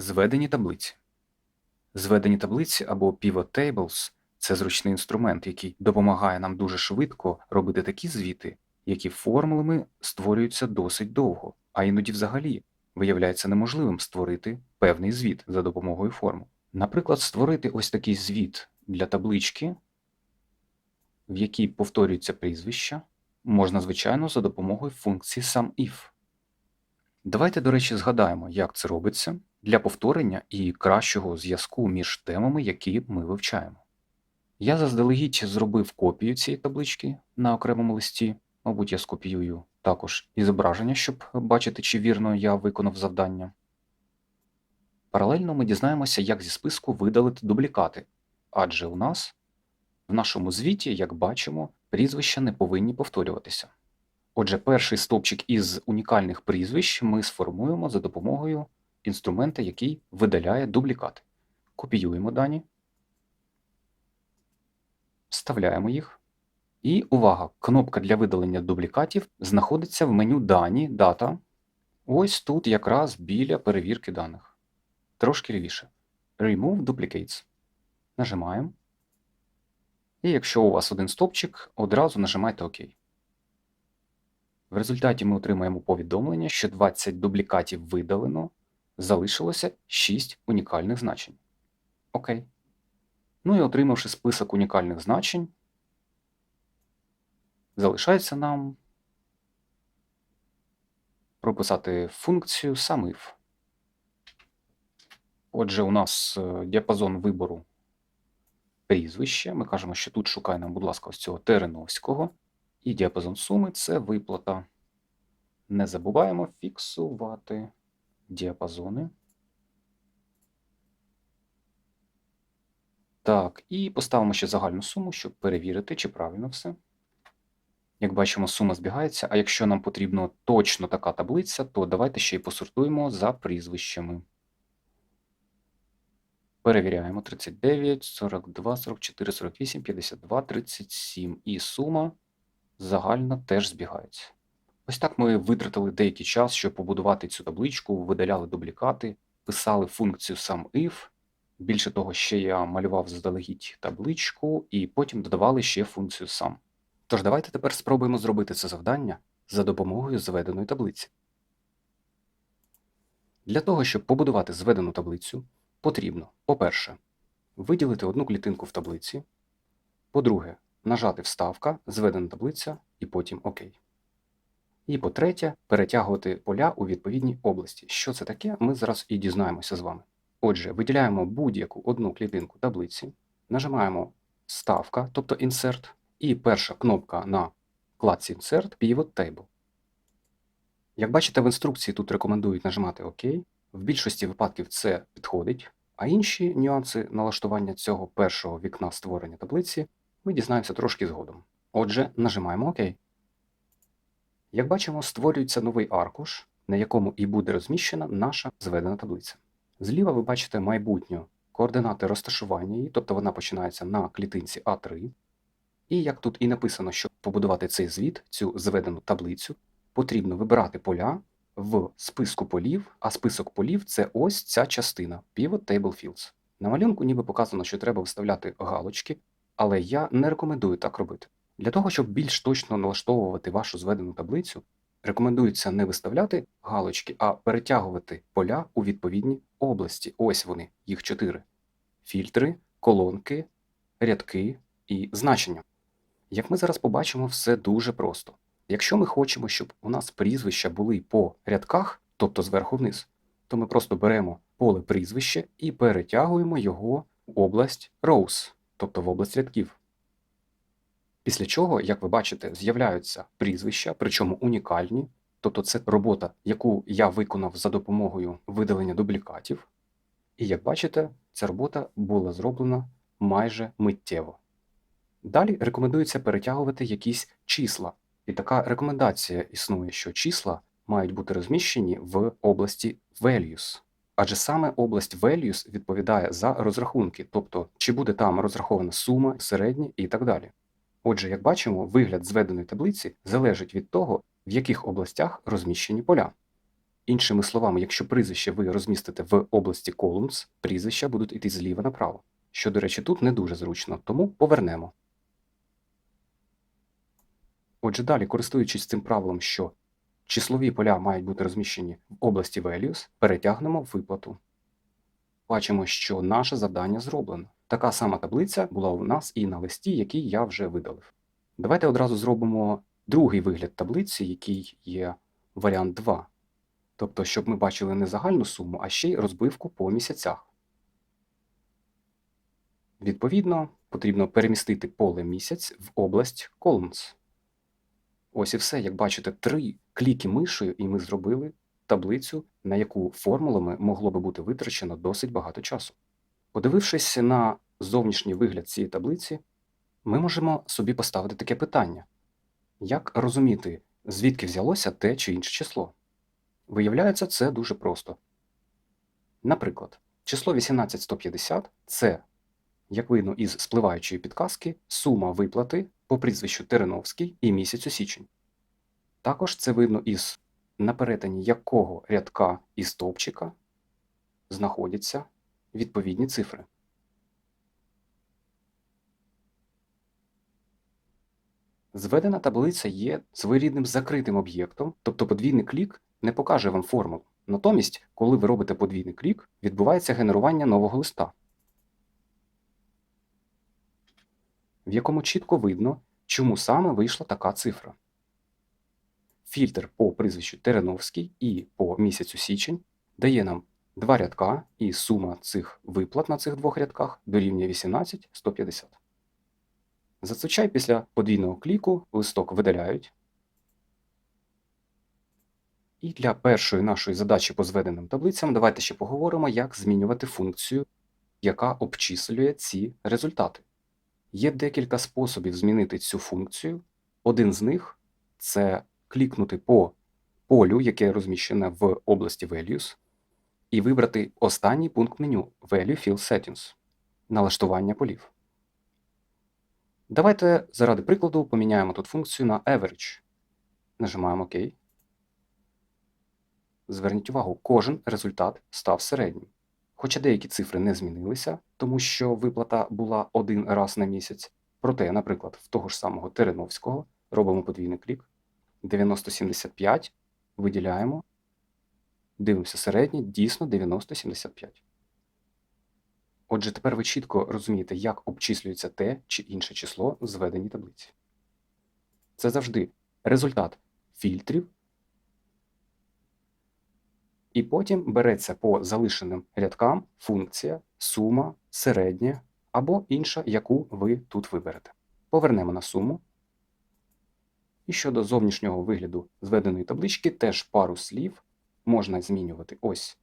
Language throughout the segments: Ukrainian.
Зведені таблиці. Зведені таблиці або pivot tables – це зручний інструмент, який допомагає нам дуже швидко робити такі звіти, які формулами створюються досить довго, а іноді взагалі виявляється неможливим створити певний звіт за допомогою формул. Наприклад, створити ось такий звіт для таблички, в якій повторюється прізвище, можна, звичайно, за допомогою функції SUMIF. Давайте, до речі, згадаємо, як це робиться для повторення і кращого зв'язку між темами, які ми вивчаємо. Я заздалегідь зробив копію цієї таблички на окремому листі. Мабуть, я скопіюю також і зображення, щоб бачити, чи вірно я виконав завдання. Паралельно ми дізнаємося, як зі списку видалити дублікати, адже у нас в нашому звіті, як бачимо, прізвища не повинні повторюватися. Отже, перший стовпчик із унікальних прізвищ ми сформуємо за допомогою інструмента, який видаляє дублікати. Копіюємо дані, вставляємо їх. І увага! Кнопка для видалення дублікатів знаходиться в меню Дані, Дата. Ось тут якраз біля перевірки даних. Трошки лівіше. Remove Duplicates. Нажимаємо. І якщо у вас один стопчик, одразу нажимайте ОК. В результаті ми отримаємо повідомлення, що 20 дублікатів видалено, залишилося 6 унікальних значень. Окей. Ну і отримавши список унікальних значень, залишається нам прописати функцію SUMIF. Отже, у нас е, діапазон вибору прізвище. Ми кажемо, що тут шукає нам, будь ласка, ось цього Тереновського. І діапазон суми це виплата. Не забуваємо фіксувати діапазони. Так, і поставимо ще загальну суму, щоб перевірити, чи правильно все. Як бачимо, сума збігається, а якщо нам потрібно точно така таблиця, то давайте ще й посортуємо за прізвищами. Перевіряємо 39, 42, 44, 48, 52, 37. І сума загальна теж збігається. Ось так ми витратили деякий час, щоб побудувати цю табличку, видаляли дублікати, писали функцію SUMIF. Більше того, ще я малював заздалегідь табличку і потім додавали ще функцію SUM. Тож давайте тепер спробуємо зробити це завдання за допомогою зведеної таблиці. Для того, щоб побудувати зведену таблицю, потрібно, по-перше, виділити одну клітинку в таблиці, по-друге, нажати Вставка, зведена таблиця і потім ОК. І по-третє, перетягувати поля у відповідній області. Що це таке, ми зараз і дізнаємося з вами. Отже, виділяємо будь-яку одну клітинку таблиці, нажимаємо Ставка, тобто Insert, і перша кнопка на вкладці Insert Pivot Table. Як бачите, в інструкції тут рекомендують нажимати ОК. В більшості випадків це підходить, а інші нюанси налаштування цього першого вікна створення таблиці ми дізнаємося трошки згодом. Отже, нажимаємо ОК. Як бачимо, створюється новий аркуш, на якому і буде розміщена наша зведена таблиця. Зліва ви бачите майбутню координати розташування її, тобто вона починається на клітинці А3. І як тут і написано, щоб побудувати цей звіт, цю зведену таблицю, потрібно вибирати поля в списку полів, а список полів це ось ця частина Pivot Table Fields. На малюнку ніби показано, що треба виставляти галочки, але я не рекомендую так робити. Для того, щоб більш точно налаштовувати вашу зведену таблицю, рекомендується не виставляти галочки, а перетягувати поля у відповідні області. Ось вони, їх чотири: фільтри, колонки, рядки і значення. Як ми зараз побачимо, все дуже просто. Якщо ми хочемо, щоб у нас прізвища були по рядках, тобто зверху вниз, то ми просто беремо поле прізвище і перетягуємо його в область rows, тобто в область рядків. Після чого, як ви бачите, з'являються прізвища, причому унікальні, тобто це робота, яку я виконав за допомогою видалення дублікатів. І як бачите, ця робота була зроблена майже миттєво. Далі рекомендується перетягувати якісь числа. І така рекомендація існує, що числа мають бути розміщені в області values. Адже саме область values відповідає за розрахунки, тобто чи буде там розрахована сума, середня і так далі. Отже, як бачимо, вигляд зведеної таблиці залежить від того, в яких областях розміщені поля. Іншими словами, якщо прізвище ви розмістите в області columns, прізвища будуть йти зліва направо, що, до речі, тут не дуже зручно, тому повернемо. Отже, далі, користуючись цим правилом, що числові поля мають бути розміщені в області values, перетягнемо виплату. Бачимо, що наше завдання зроблено. Така сама таблиця була у нас і на листі, який я вже видалив. Давайте одразу зробимо другий вигляд таблиці, який є варіант 2. Тобто, щоб ми бачили не загальну суму, а ще й розбивку по місяцях. Відповідно, потрібно перемістити поле місяць в область columns. Ось і все, як бачите, три кліки мишею, і ми зробили таблицю, на яку формулами могло би бути витрачено досить багато часу. Подивившись на зовнішній вигляд цієї таблиці, ми можемо собі поставити таке питання: як розуміти, звідки взялося те чи інше число? Виявляється, це дуже просто. Наприклад, число 18150 це, як видно із спливаючої підказки, сума виплати по прізвищу Тереновський і місяцю січень. Також це видно із на перетині якого рядка і стовпчика знаходяться відповідні цифри. Зведена таблиця є своєрідним закритим об'єктом, тобто подвійний клік не покаже вам формулу. Натомість, коли ви робите подвійний клік, відбувається генерування нового листа, в якому чітко видно, чому саме вийшла така цифра. Фільтр по прізвищу Тереновський і по місяцю січень дає нам два рядка, і сума цих виплат на цих двох рядках дорівнює 18 150. Зазвичай після подвійного кліку листок видаляють. І для першої нашої задачі по зведеним таблицям давайте ще поговоримо, як змінювати функцію, яка обчислює ці результати. Є декілька способів змінити цю функцію. Один з них це клікнути по полю, яке розміщене в області Values, і вибрати останній пункт меню Value Field Settings налаштування полів. Давайте заради прикладу поміняємо тут функцію на Average. Нажимаємо ОК. Зверніть увагу, кожен результат став середнім. Хоча деякі цифри не змінилися, тому що виплата була один раз на місяць. Проте, наприклад, в того ж самого Тереновського робимо подвійний клік. 9075 виділяємо. Дивимося середнє, дійсно 9075. Отже, тепер ви чітко розумієте, як обчислюється те чи інше число в зведеній таблиці. Це завжди результат фільтрів, і потім береться по залишеним рядкам функція, сума, середнє або інша, яку ви тут виберете. Повернемо на суму. І щодо зовнішнього вигляду зведеної таблички, теж пару слів можна змінювати ось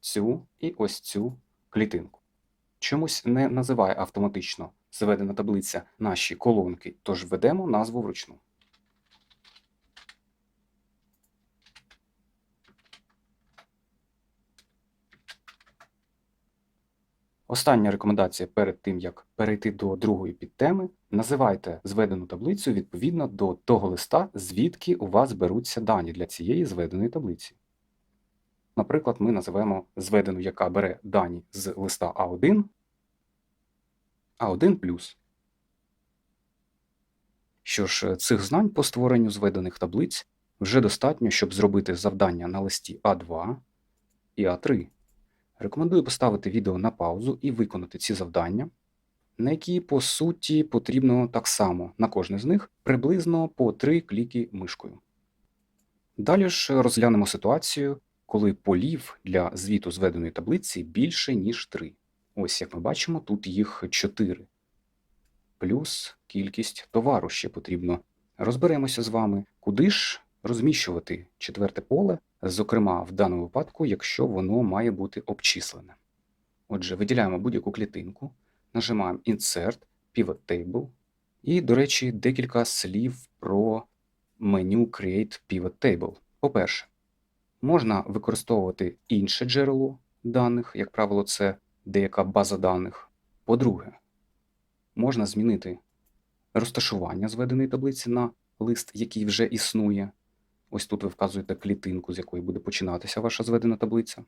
цю і ось цю клітинку. Чомусь не називає автоматично зведена таблиця наші колонки, тож введемо назву вручну. Остання рекомендація перед тим, як перейти до другої підтеми, називайте зведену таблицю відповідно до того листа, звідки у вас беруться дані для цієї зведеної таблиці. Наприклад, ми називаємо зведену, яка бере дані з листа А1, А1. Що ж, цих знань по створенню зведених таблиць вже достатньо, щоб зробити завдання на листі А2 і А3. Рекомендую поставити відео на паузу і виконати ці завдання, на які, по суті, потрібно так само на кожне з них приблизно по 3 кліки мишкою. Далі ж розглянемо ситуацію, коли полів для звіту зведеної таблиці більше, ніж 3. Ось як ми бачимо, тут їх 4. Плюс кількість товару ще потрібно. Розберемося з вами, куди ж розміщувати четверте поле, зокрема в даному випадку, якщо воно має бути обчислене. Отже, виділяємо будь-яку клітинку, нажимаємо Insert, Pivot Table. І, до речі, декілька слів про меню Create Pivot Table. По-перше, можна використовувати інше джерело даних, як правило, це деяка база даних. По-друге, можна змінити розташування зведеної таблиці на лист, який вже існує. Ось тут ви вказуєте клітинку, з якої буде починатися ваша зведена таблиця.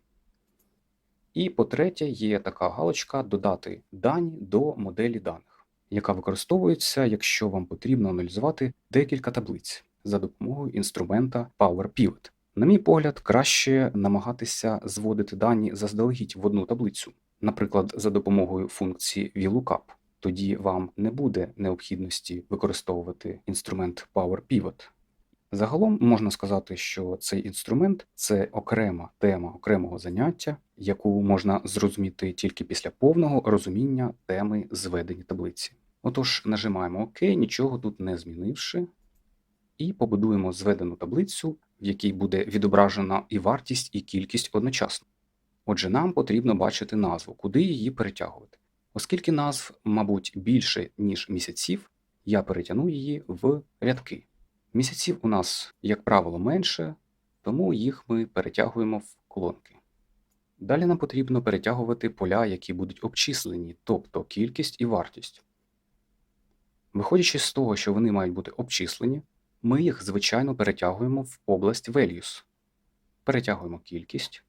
І по-третє, є така галочка Додати дані до моделі даних, яка використовується, якщо вам потрібно аналізувати декілька таблиць за допомогою інструмента Power Pivot. На мій погляд, краще намагатися зводити дані заздалегідь в одну таблицю, наприклад, за допомогою функції VLOOKUP. Тоді вам не буде необхідності використовувати інструмент Power Pivot. Загалом можна сказати, що цей інструмент це окрема тема окремого заняття, яку можна зрозуміти тільки після повного розуміння теми зведення таблиці. Отож, нажимаємо ОК, нічого тут не змінивши, і побудуємо зведену таблицю, в якій буде відображена і вартість, і кількість одночасно. Отже, нам потрібно бачити назву, куди її перетягувати. Оскільки назв, мабуть, більше, ніж місяців, я перетягну її в рядки. Місяців у нас, як правило, менше, тому їх ми перетягуємо в колонки. Далі нам потрібно перетягувати поля, які будуть обчислені, тобто кількість і вартість. Виходячи з того, що вони мають бути обчислені, ми їх, звичайно, перетягуємо в область values. Перетягуємо кількість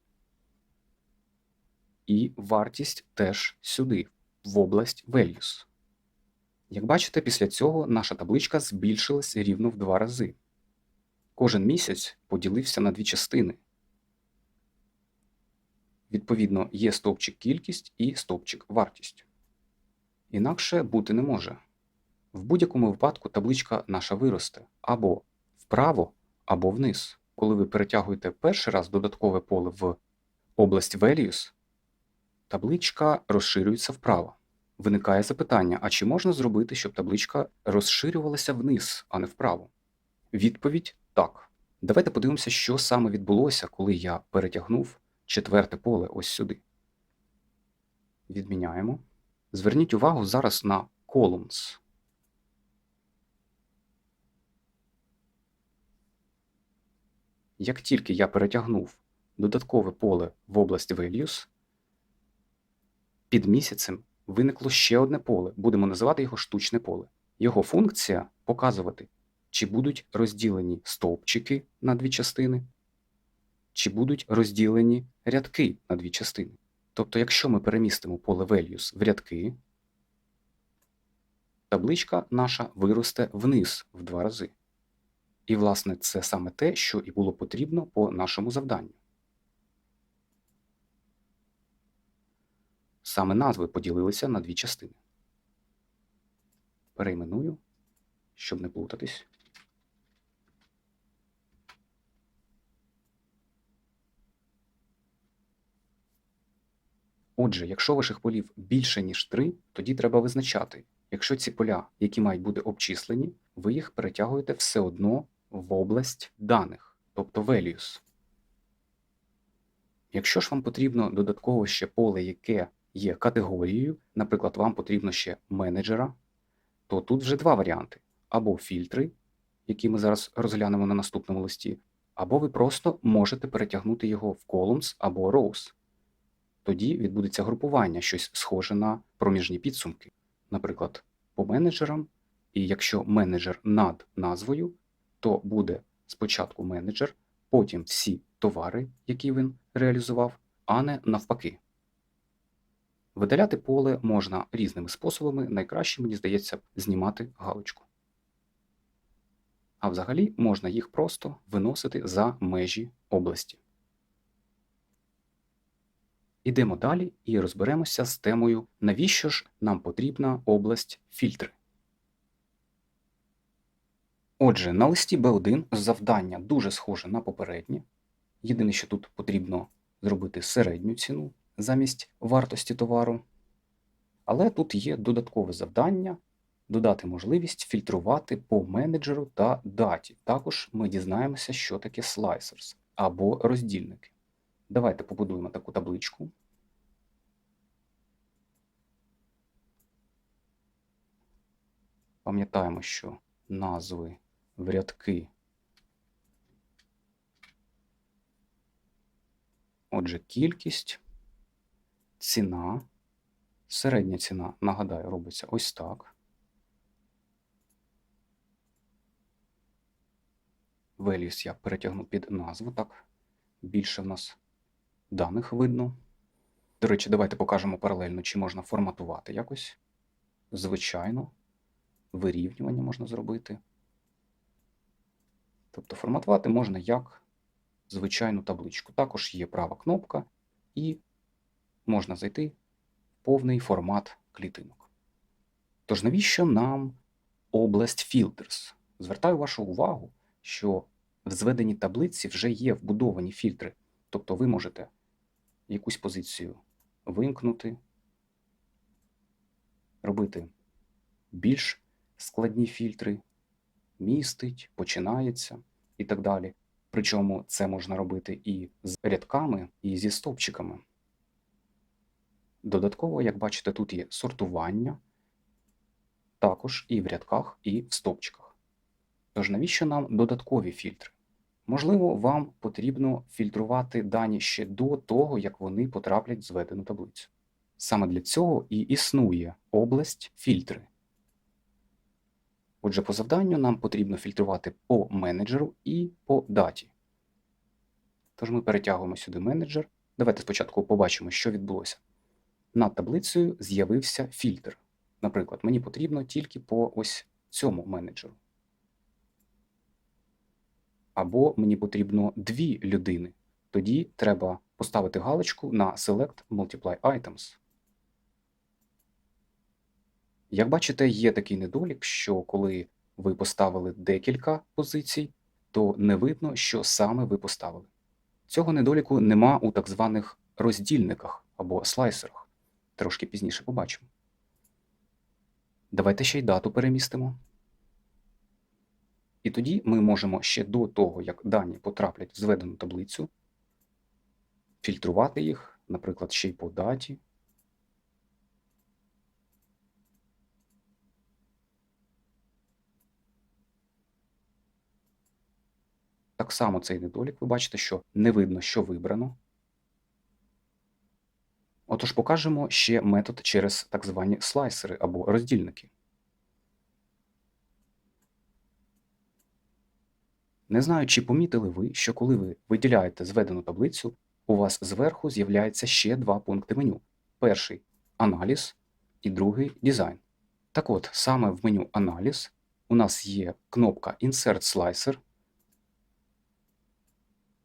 і вартість теж сюди, в область values. Як бачите, після цього наша табличка збільшилась рівно в два рази. Кожен місяць поділився на дві частини. Відповідно, є стовпчик кількість і стовпчик вартість. Інакше бути не може. В будь-якому випадку табличка наша виросте або вправо, або вниз. Коли ви перетягуєте перший раз додаткове поле в область values, табличка розширюється вправо. Виникає запитання: а чи можна зробити, щоб табличка розширювалася вниз, а не вправо? Відповідь так. Давайте подивимося, що саме відбулося, коли я перетягнув четверте поле ось сюди. Відміняємо. Зверніть увагу зараз на columns. Як тільки я перетягнув додаткове поле в область values, під місяцем виникло ще одне поле. Будемо називати його штучне поле. Його функція показувати, чи будуть розділені стовпчики на дві частини, чи будуть розділені рядки на дві частини. Тобто, якщо ми перемістимо поле values в рядки, табличка наша виросте вниз в два рази. І, власне, це саме те, що і було потрібно по нашому завданню. Саме назви поділилися на дві частини. Перейменую, щоб не плутатись. Отже, якщо ваших полів більше, ніж 3, тоді треба визначати, якщо ці поля, які мають бути обчислені, ви їх перетягуєте все одно в область даних, тобто values. Якщо ж вам потрібно додатково ще поле, яке є категорією, наприклад, вам потрібно ще менеджера, то тут вже два варіанти: або фільтри, які ми зараз розглянемо на наступному листі, або ви просто можете перетягнути його в columns або rows. Тоді відбудеться групування, щось схоже на проміжні підсумки, наприклад, по менеджерам. І якщо менеджер над назвою, то буде спочатку менеджер, потім всі товари, які він реалізував, а не навпаки. Видаляти поле можна різними способами. Найкраще, мені здається, знімати галочку. А взагалі можна їх просто виносити за межі області. Ідемо далі і розберемося з темою, навіщо ж нам потрібна область фільтри. Отже, на листі B1 завдання дуже схоже на попереднє. Єдине, що тут потрібно зробити середню ціну замість вартості товару. Але тут є додаткове завдання додати можливість фільтрувати по менеджеру та даті. Також ми дізнаємося, що таке slicers або роздільники. Давайте побудуємо таку табличку. Пам'ятаємо, що назви в рядки. Отже, кількість, ціна, середня ціна, нагадаю, робиться ось так. values я перетягну під назву, так більше в нас даних видно. До речі, давайте покажемо паралельно, чи можна форматувати якось. Звичайно, вирівнювання можна зробити. Тобто форматувати можна як звичайну табличку. Також є права кнопка, і можна зайти в повний формат клітинок. Тож навіщо нам область Filters? Звертаю вашу увагу, що в зведеній таблиці вже є вбудовані фільтри. Тобто ви можете якусь позицію вимкнути, робити більш складні фільтри, містить, починається і так далі. Причому це можна робити і з рядками, і зі стовпчиками. Додатково, як бачите, тут є сортування, також і в рядках, і в стовпчиках. Тож навіщо нам додаткові фільтри? Можливо, вам потрібно фільтрувати дані ще до того, як вони потраплять в зведену таблицю. Саме для цього і існує область фільтри. Отже, по завданню нам потрібно фільтрувати по менеджеру і по даті. Тож ми перетягуємо сюди менеджер. Давайте спочатку побачимо, що відбулося. Над таблицею з'явився фільтр. Наприклад, мені потрібно тільки по ось цьому менеджеру. Або мені потрібно дві людини. Тоді треба поставити галочку на Select Multiply Items. Як бачите, є такий недолік, що коли ви поставили декілька позицій, то не видно, що саме ви поставили. Цього недоліку нема у так званих роздільниках або слайсерах. Трошки пізніше побачимо. Давайте ще й дату перемістимо. І тоді ми можемо ще до того, як дані потраплять в зведену таблицю, фільтрувати їх, наприклад, ще й по даті. Так само цей недолік, ви бачите, що не видно, що вибрано. Отож, покажемо ще метод через так звані слайсери або роздільники. Не знаю, чи помітили ви, що коли ви виділяєте зведену таблицю, у вас зверху з'являється ще два пункти меню. Перший аналіз і другий дизайн. Так от, саме в меню Аналіз у нас є кнопка Insert Slicer,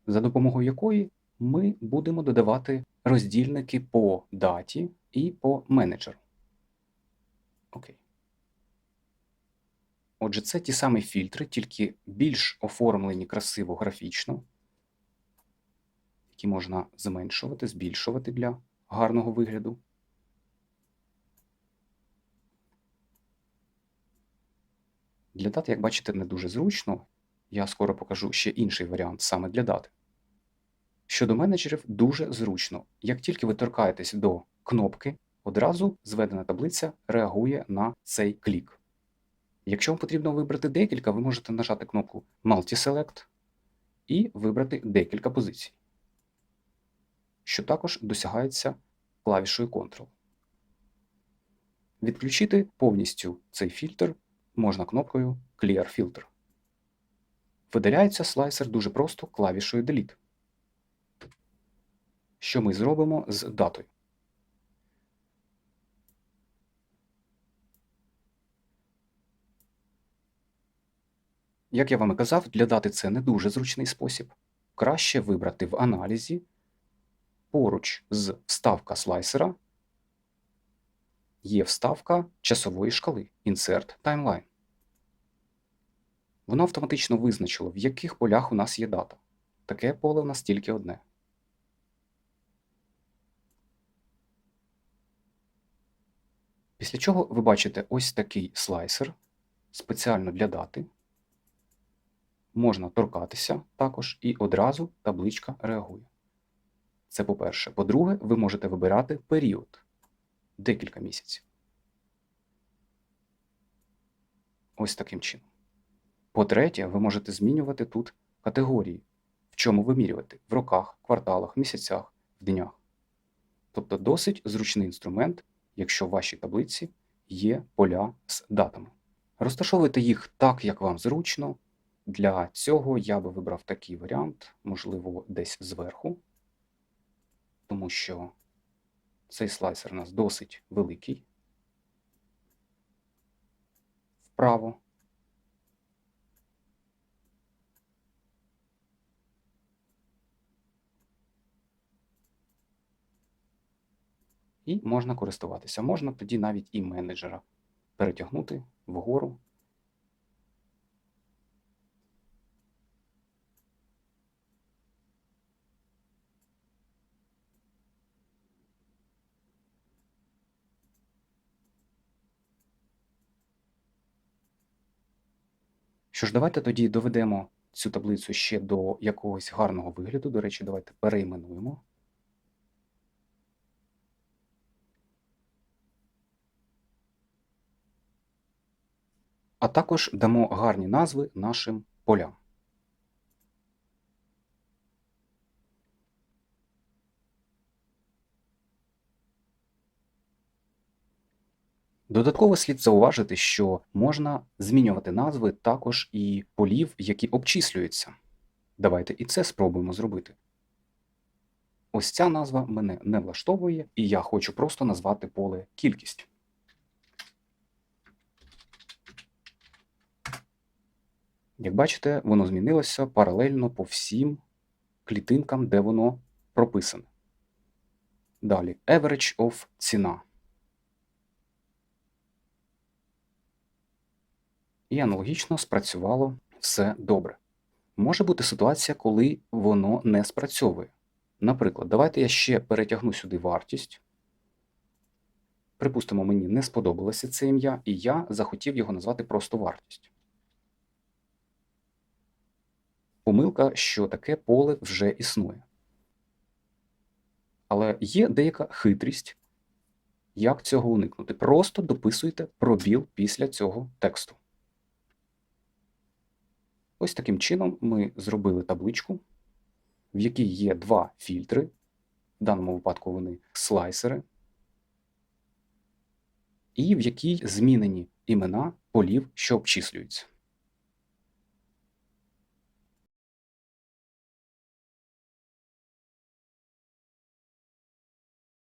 за допомогою якої ми будемо додавати роздільники по даті і по менеджеру. Окей. Отже, це ті самі фільтри, тільки більш оформлені красиво графічно, які можна зменшувати, збільшувати для гарного вигляду. Для дати, як бачите, не дуже зручно. Я скоро покажу ще інший варіант саме для дати. Щодо менеджерів, дуже зручно. Як тільки ви торкаєтесь до кнопки, одразу зведена таблиця реагує на цей клік. Якщо вам потрібно вибрати декілька, ви можете нажати кнопку Multi-Select і вибрати декілька позицій, що також досягається клавішою Ctrl. Відключити повністю цей фільтр можна кнопкою Clear Filter. Видаляється слайсер дуже просто клавішою Delete. Що ми зробимо з датою? Як я вам і казав, для дати це не дуже зручний спосіб. Краще вибрати в аналізі поруч з вставка слайсера є вставка часової шкали Insert Timeline. Воно автоматично визначило, в яких полях у нас є дата. Таке поле у нас тільки одне. Після чого ви бачите ось такий слайсер спеціально для дати. Можна торкатися також, і одразу табличка реагує. Це по-перше. По-друге, ви можете вибирати період декілька місяців. Ось таким чином. По-третє, ви можете змінювати тут категорії, в чому вимірювати в роках, кварталах, місяцях, в днях. Тобто досить зручний інструмент, якщо в вашій таблиці є поля з датами. Розташовуйте їх так, як вам зручно. Для цього я би вибрав такий варіант, можливо, десь зверху, тому що цей слайсер у нас досить великий. Вправо. І можна користуватися. Можна тоді навіть і менеджера перетягнути вгору. Що ж, давайте тоді доведемо цю таблицю ще до якогось гарного вигляду. До речі, давайте перейменуємо. А також дамо гарні назви нашим полям. Додатково слід зауважити, що можна змінювати назви також і полів, які обчислюються. Давайте і це спробуємо зробити. Ось ця назва мене не влаштовує, і я хочу просто назвати поле кількість. Як бачите, воно змінилося паралельно по всім клітинкам, де воно прописане. Далі average of ціна. І аналогічно спрацювало все добре. Може бути ситуація, коли воно не спрацьовує. Наприклад, давайте я ще перетягну сюди вартість. Припустимо, мені не сподобалося це ім'я, і я захотів його назвати просто вартість. Помилка, що таке поле вже існує. Але є деяка хитрість, як цього уникнути. Просто дописуйте пробіл після цього тексту. Ось таким чином ми зробили табличку, в якій є два фільтри. В даному випадку вони слайсери, і в якій змінені імена полів, що обчислюються.